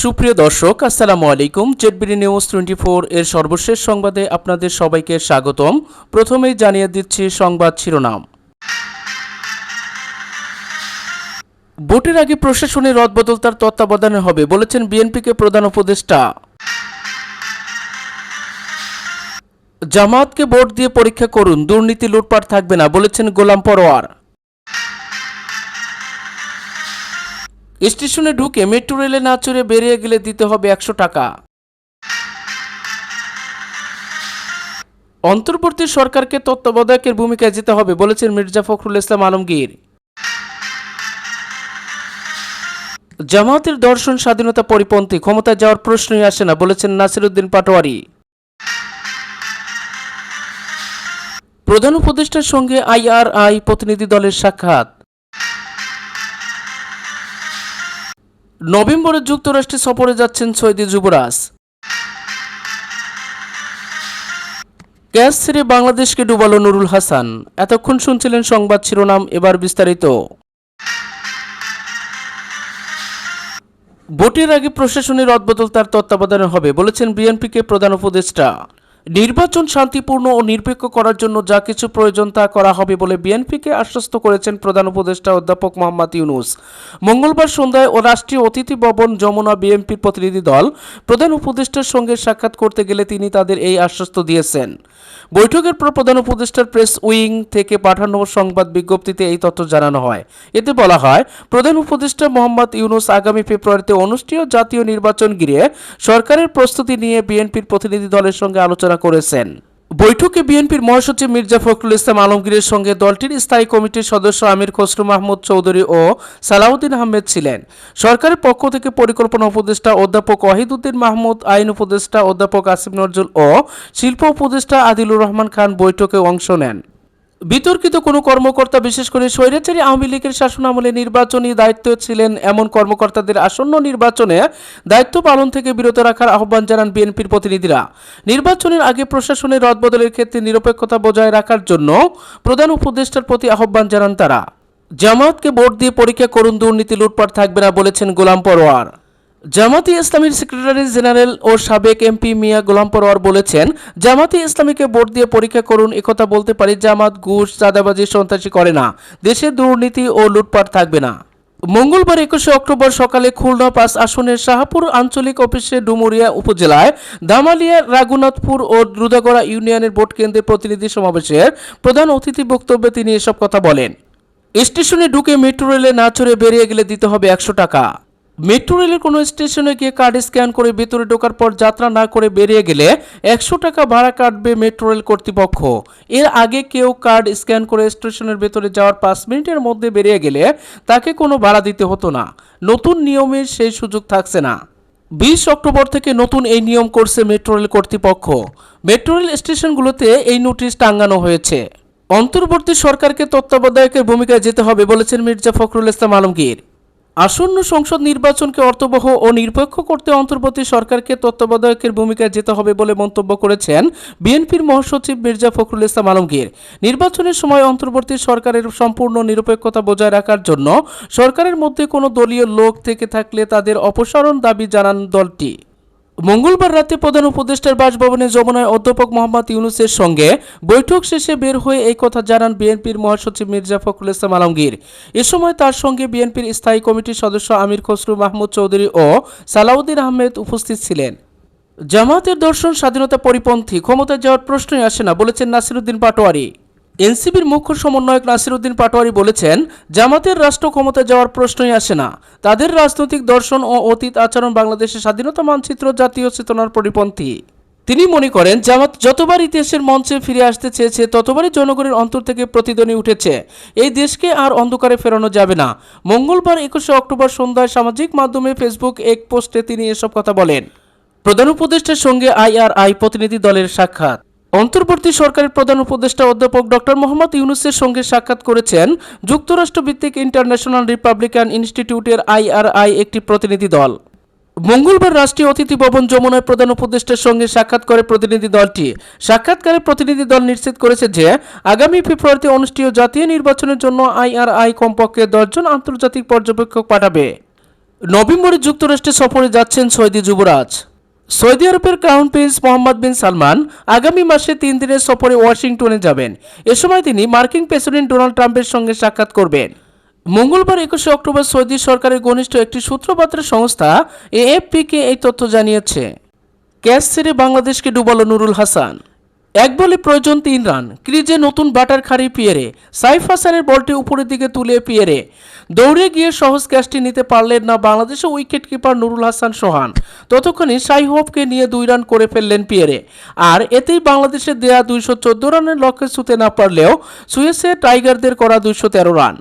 সুপ্রিয় দর্শক, আসসালামু আলাইকুম। জেডবিডি নিউজ টোয়েন্টি ফোর এর সর্বশেষ সংবাদে আপনাদের সবাইকে স্বাগতম। প্রথমেই জানিয়ে দিচ্ছি সংবাদ শিরোনাম। ভোটের আগে প্রশাসনের রদবদল তার তত্ত্বাবধানে হবে, বলেছেন বিএনপিকে প্রধান উপদেষ্টা। জামাতকে ভোট দিয়ে পরীক্ষা করুন, দুর্নীতি লুটপাট থাকবে না, বলেছেন গোলাম পরোয়ার। স্টেশনে ঢুকে মেট্রো রেলে না চড়ে বেরিয়ে গেলে দিতে হবে একশো টাকা। অন্তর্বর্তী সরকারকে তত্ত্বাবধায়কের ভূমিকায় যেতে হবে, বলেছেন মির্জা ফখরুল ইসলাম আলমগীর। জামায়াতের দর্শন স্বাধীনতা পরিপন্থী, ক্ষমতায় যাওয়ার প্রশ্নই আসে না, বলেছেন নাসিরুদ্দিন পাটোয়ারি। প্রধান উপদেষ্টার সঙ্গে আইআরআই প্রতিনিধি দলের সাক্ষাৎ। নভেম্বরে যুক্তরাষ্ট্রে সফরে যাচ্ছেন সৌদি যুবরাজ। গ্যাস ছেড়ে বাংলাদেশকে ডুবালো নুরুল হাসান। এতক্ষণ শুনছিলেন সংবাদ শিরোনাম, এবার বিস্তারিত। ভোটের আগে প্রশাসনের রদবদল তার তত্ত্বাবধানে হবে, বলেছেন বিএনপিকে প্রধান উপদেষ্টা। নির্বাচন শান্তিপূর্ণ ও নিরপেক্ষ করার জন্য যা কিছু প্রয়োজন তা করা হবে বলে বিএনপিকে আশ্বস্ত করেছেন প্রধান উপদেষ্টা অধ্যাপক মোহাম্মদ ইউনুস। মঙ্গলবার সন্ধ্যায় ও রাষ্ট্রীয় অতিথি ভবন যমুনা বিএনপির প্রতিনিধি দল প্রধান উপদেষ্টার সঙ্গে সাক্ষাৎ করতে গেলে তিনি তাদের এই আশ্বস্ত দিয়েছেন। বৈঠকের পর প্রধান উপদেষ্টার প্রেস উইং থেকে পাঠানো সংবাদ বিজ্ঞপ্তিতে এই তথ্য জানানো হয়। এতে বলা হয়, প্রধান উপদেষ্টা মোহাম্মদ ইউনুস আগামী ফেব্রুয়ারিতে অনুষ্ঠেয় জাতীয় নির্বাচন ঘিরে সরকারের প্রস্তুতি নিয়ে বিএনপির প্রতিনিধি দলের সঙ্গে আলোচনা করেছেন। বৈঠকে বিএনপির মহাসচিব মির্জা ফখরুল ইসলাম আলমগীরের সঙ্গে দলটির স্থায়ী কমিটির সদস্য আমির খসরু মাহমুদ চৌধুরী ও সালাউদ্দিন আহমেদ ছিলেন। সরকারের পক্ষ থেকে পরিকল্পনা উপদেষ্টা অধ্যাপক ওয়াহিদুদ্দিন মাহমুদ, আইন উপদেষ্টা অধ্যাপক আসিফ নজরুল ও শিল্প উপদেষ্টা আদিলুর রহমান খান বৈঠকে অংশ নেন। বিতর্কিত কোনো কর্মকর্তা, বিশেষ করে স্বৈরাচারী আওয়ামী লীগের শাসনামলে নির্বাচনী দায়িত্ব ছিলেন এমন কর্মকর্তাদের আসন্ন নির্বাচনে দায়িত্ব পালন থেকে বিরত রাখার আহ্বান জানান বিএনপির প্রতিনিধিরা। নির্বাচনের আগে প্রশাসনের রদবদলের ক্ষেত্রে নিরপেক্ষতা বজায় রাখার জন্য প্রধান উপদেষ্টার প্রতি আহ্বান জানান তারা। জামাতকে ভোট দিয়ে পরীক্ষা করুন, দুর্নীতি, লুটপাট থাকবে না বলেছেন গোলাম পরোয়ার। জামাতি ইসলামীর সেক্রেটারি জেনারেল ও সাবেক এমপি মিয়া গোলাম পরোয়ার বলেছেন, জামাতি ইসলামীকে ভোট দিয়ে পরীক্ষা করুন, একথা বলতে পারি জামাত, ঘুষ, চাঁদাবাজি, সন্ত্রাসী করে না। দেশে দুর্নীতি ও লুটপাট থাকবে না। মঙ্গলবার একুশে অক্টোবর সকালে খুলনা পাঁচ আসনের শাহপুর আঞ্চলিক অফিসে ডুমুরিয়া উপজেলায় দামালিয়া রাগুনাথপুর ও রুদাগড়া ইউনিয়নের ভোট কেন্দ্রের প্রতিনিধি সমাবেশের প্রধান অতিথি বক্তব্যে তিনি এসব কথা বলেন। স্টেশনে ঢুকে মেট্রো রেলে না চড়ে বেরিয়ে গেলে দিতে হবে একশো টাকা। মেট্রো রেলের কোনো স্টেশনে গিয়ে কার্ড স্ক্যান করে ভেতরে ঢোকার পর যাত্রা না করে বেরিয়ে গেলে একশো টাকা ভাড়া কাটবে মেট্রো রেল কর্তৃপক্ষ। এর আগে কেউ কার্ড স্ক্যান করে স্টেশনের ভেতরে যাওয়ার পাঁচ মিনিটের মধ্যে বেরিয়ে গেলে তাকে কোনো ভাড়া দিতে হতো না। নতুন নিয়মে সেই সুযোগ থাকছে না। বিশ অক্টোবর থেকে নতুন এই নিয়ম করছে মেট্রো রেল কর্তৃপক্ষ। মেট্রো রেল স্টেশনগুলোতে এই নোটিশ টাঙ্গানো হয়েছে। অন্তর্বর্তী সরকারকে তত্ত্বাবধায়কের ভূমিকায় যেতে হবে বলেছেন মির্জা ফখরুল ইসলাম আলমগীর। আসন্ন সংসদ নির্বাচনকে অর্থবহ ও নিরপেক্ষ করতে অন্তর্বর্তী সরকারকে তত্ত্বাবধায়কের ভূমিকায় যেতে হবে বলে মন্তব্য করেছেন বিএনপির মহাসচিব মির্জা ফখরুল ইসলাম আলমগীর। নির্বাচনের সময় অন্তর্বর্তী সরকারের সম্পূর্ণ নিরপেক্ষতা বজায় রাখার জন্য সরকারের মধ্যে কোনো দলীয় লোক থেকে থাকলে তাদের অপসারণ দাবি জানান দলটি। মঙ্গলবার রাতে প্রধান উপদেষ্টার বাসভবনে যমুনায় অধ্যাপক মোহাম্মদ ইউনুসের সঙ্গে বৈঠক শেষে বের হয়ে এই কথা জানান বিএনপির মহাসচিব মির্জা ফখরুল ইসলাম আলমগীর। এ সময় তার সঙ্গে বিএনপির স্থায়ী কমিটির সদস্য আমির খসরু মাহমুদ চৌধুরী ও সালাউদ্দিন আহমেদ উপস্থিত ছিলেন। জামাতের দর্শন স্বাধীনতা পরিপন্থী ক্ষমতায় যাওয়ার প্রশ্নই আসে না, বলেছেন নাসিরুদ্দিন পাটোয়ারি। এনসিবির মুখ্য সমন্বয়ক নাসিরুদ্দিন পাটোয়ারি বলেছেন, জামাতের রাষ্ট্র ক্ষমতায় যাওয়ার প্রশ্নই আসে না। তাদের রাজনৈতিক দর্শন ও অতীত আচরণ বাংলাদেশের স্বাধীনতা মানচিত্র জাতীয় চেতনার পরিপন্থী। তিনি মনে করেন, জামাত যতবার ইতিহাসের মঞ্চে ফিরে আসতে চেয়েছে, ততবারই জনগণের অন্তর থেকে প্রতিধ্বনি উঠেছে। এই দেশকে আর অন্ধকারে ফেরানো যাবে না। মঙ্গলবার একুশে অক্টোবর সন্ধ্যায় সামাজিক মাধ্যমে ফেসবুক এক পোস্টে তিনি এসব কথা বলেন। প্রধান উপদেষ্টার সঙ্গে আইআরআই প্রতিনিধি দলের সাক্ষাৎ। অন্তর্বর্তী সরকারের প্রধান উপদেষ্টা অধ্যাপক ডক্টর মোহাম্মদ ইউনুসের সঙ্গে সাক্ষাৎ করেছেন যুক্তরাষ্ট্র ভিত্তিক ইন্টারন্যাশনাল রিপাবলিকান ইনস্টিটিউটের আইআরআই একটি প্রতিনিধি দল। মঙ্গলবার রাষ্ট্রীয় অতিথি ভবন যমুনায় প্রধান উপদেষ্টার সঙ্গে সাক্ষাৎ করে প্রতিনিধি দলটি। সাক্ষাৎকারে প্রতিনিধি দল নিশ্চিত করেছে যে, আগামী ফেব্রুয়ারিতে অনুষ্ঠেয় জাতীয় নির্বাচনের জন্য আইআরআই কমপক্ষে দশজন আন্তর্জাতিক পর্যবেক্ষক পাঠাবে। নভেম্বরে যুক্তরাষ্ট্রে সফরে যাচ্ছেন সৌদি যুবরাজ। সৌদি আরবের crown prince Mohammed bin Salman আগামী মাসে তিন দিনের সফরে ওয়াশিংটনে যাবেন। এ সময় তিনি মার্কিন প্রেসিডেন্ট ডোনাল্ড ট্রাম্পের সঙ্গে সাক্ষাৎ করবেন। মঙ্গলবার একুশে অক্টোবর সৌদি সরকারের ঘনিষ্ঠ একটি সূত্রপাত্র সংস্থা এএফপিকে এই তথ্য জানিয়েছে। ক্যাশ ছেড়ে বাংলাদেশকে ডুবালো নুরুল হাসান। এক বলে প্রয়োজন তিন রান। ক্রিজে নতুন ব্যাটার খাড়ি পিয়ারে। সাইফ হাসানের বলটি উপরের দিকে তুলে পিয়ারে। দৌড়ে গিয়ে সহজ ক্যাচটি নিতে পারলেন না বাংলাদেশের উইকেট কিপার নুরুল হাসান সোহান। ততক্ষণে সাই হোপকে নিয়ে দুই রান করে ফেললেন পিয়ারে। আর এতেই বাংলাদেশের দেয়া দুইশো চোদ্দ রানের লক্ষ্যে ছুতে না পারলেও সুয়েসে টাইগারদের করা দুইশো তেরো রান।